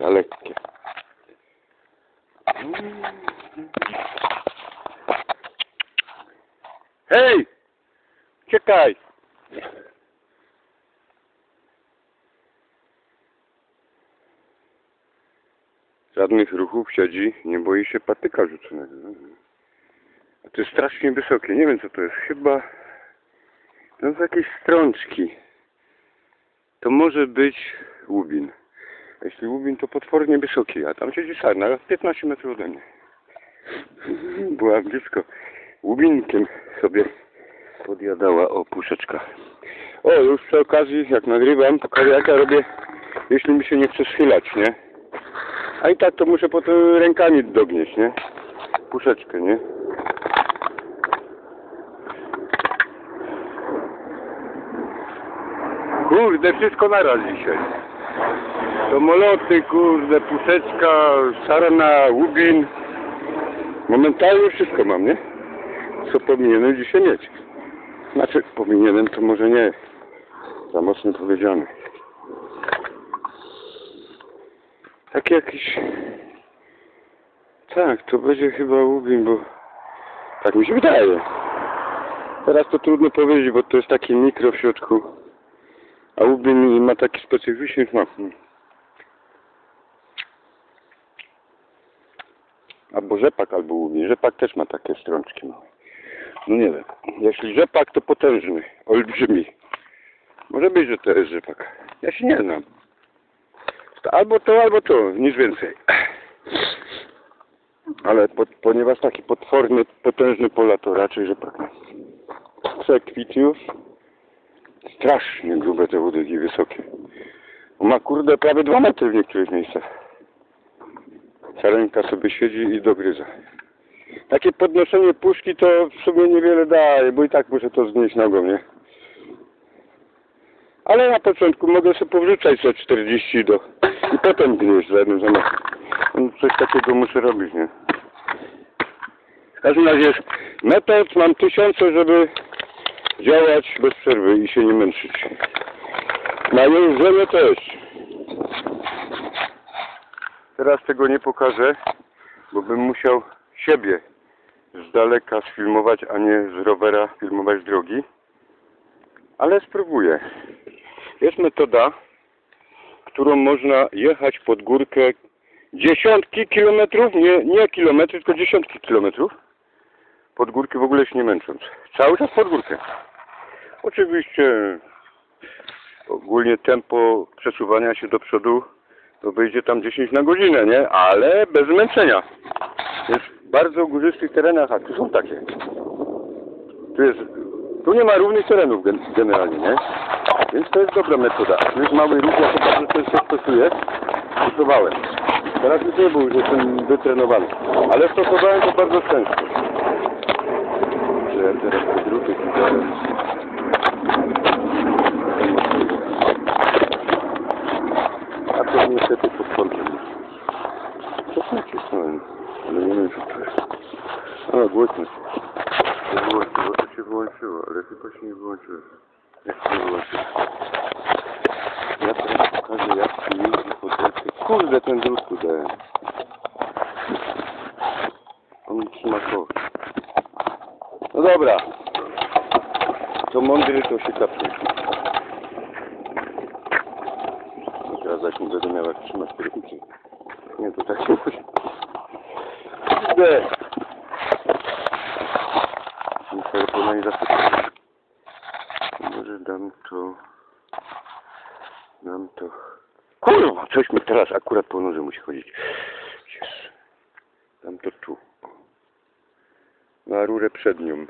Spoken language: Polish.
Za lekkie. Hej! Czekaj! Żadnych ruchów siedzi, nie boi się patyka rzuconego. A to jest strasznie wysokie, nie wiem co to jest, chyba to są jakieś strączki. To może być łubin. A Jeśli łubin to potwornie wysoki, a tam siedzi sarna, 15 metrów ode mnie. Była blisko. Łubinkiem sobie podjadała o puszeczka. O, już przy okazji, jak nagrywam, pokażę jak ja robię, jeśli mi się nie chce schylać, nie? A i tak to muszę potem rękami dognieść, nie? Puszeczkę, nie? Kurde, wszystko naraz dzisiaj. Samoloty, kurde, puszeczka, sarna, łubin. Momentalnie wszystko mam, nie? Co powinienem dzisiaj mieć. Znaczy, powinienem to może nie. Za mocno powiedziane. Taki jakiś... Tak, to będzie chyba łubin, bo... Tak mi się wydaje. Teraz to trudno powiedzieć, bo to jest taki mikro w środku. A łubin ma taki specyficzny smak. Albo rzepak, albo łubin. Rzepak też ma takie strączki małe. No nie wiem. Jeśli rzepak, to potężny, olbrzymi. Może być, że to jest rzepak. Ja się nie znam. Albo to, albo to, nic więcej. Ale po, ponieważ taki potworny, potężny pola, to raczej rzepak. Przekwit już. Strasznie grube te łodygi, wysokie. Ma kurde prawie dwa metry w niektórych miejscach. Sarenka sobie siedzi i dogryza. Takie podnoszenie puszki to w sumie niewiele daje, bo i tak muszę to znieść nogą, nie? Ale na początku mogę sobie powrzucać za 40 do... i potem gnieść za jednym zamachem. No, Coś takiego muszę robić, nie? W każdym razie metod mam tysiące, żeby działać bez przerwy i się nie męczyć. Na jeżdżenie też. Teraz tego nie pokażę, bo bym musiał siebie z daleka sfilmować, a nie z rowera filmować drogi. Ale spróbuję. Jest metoda, którą można jechać pod górkę dziesiątki kilometrów, nie, nie kilometry, tylko dziesiątki kilometrów. Pod górkę w ogóle się nie męcząc. Cały czas pod górkę. Oczywiście ogólnie tempo przesuwania się do przodu to wyjdzie tam 10 na godzinę, nie? Ale bez zmęczenia. Jest w bardzo górzystych terenach, a tu są takie. Tu jest, tu nie ma równych terenów gen, generalnie, nie? Więc to jest dobra metoda. Jest mały ruch, ja to bardzo często stosuję. Stosowałem. Teraz już nie był, że jestem wytrenowany. Ale stosowałem to bardzo często. Że ja teraz te druty widziałem. A to niestety pod kątem. Co nacisnąłem? Ale nie wiem, co to jest. A, głośno. To wyłączyło, to się wyłączyło, ale chyba się nie wyłączyło. Jak się wyłączyło? Ja teraz pokażę, jak się jeździ po drodze. Kurde, ten drut tu dałem. On trzyma koło. No dobra. To mądry to się kapnie. Teraz zaś nie będę jak trzymać kierownicy. Nie, to tak nie musi. Kurde! Muszę to nie zasypać. Może dam to... Dam to... Kurwa, coś mi teraz akurat po nodze musi chodzić. Jezu. Dam to tu. Na rurę przednią.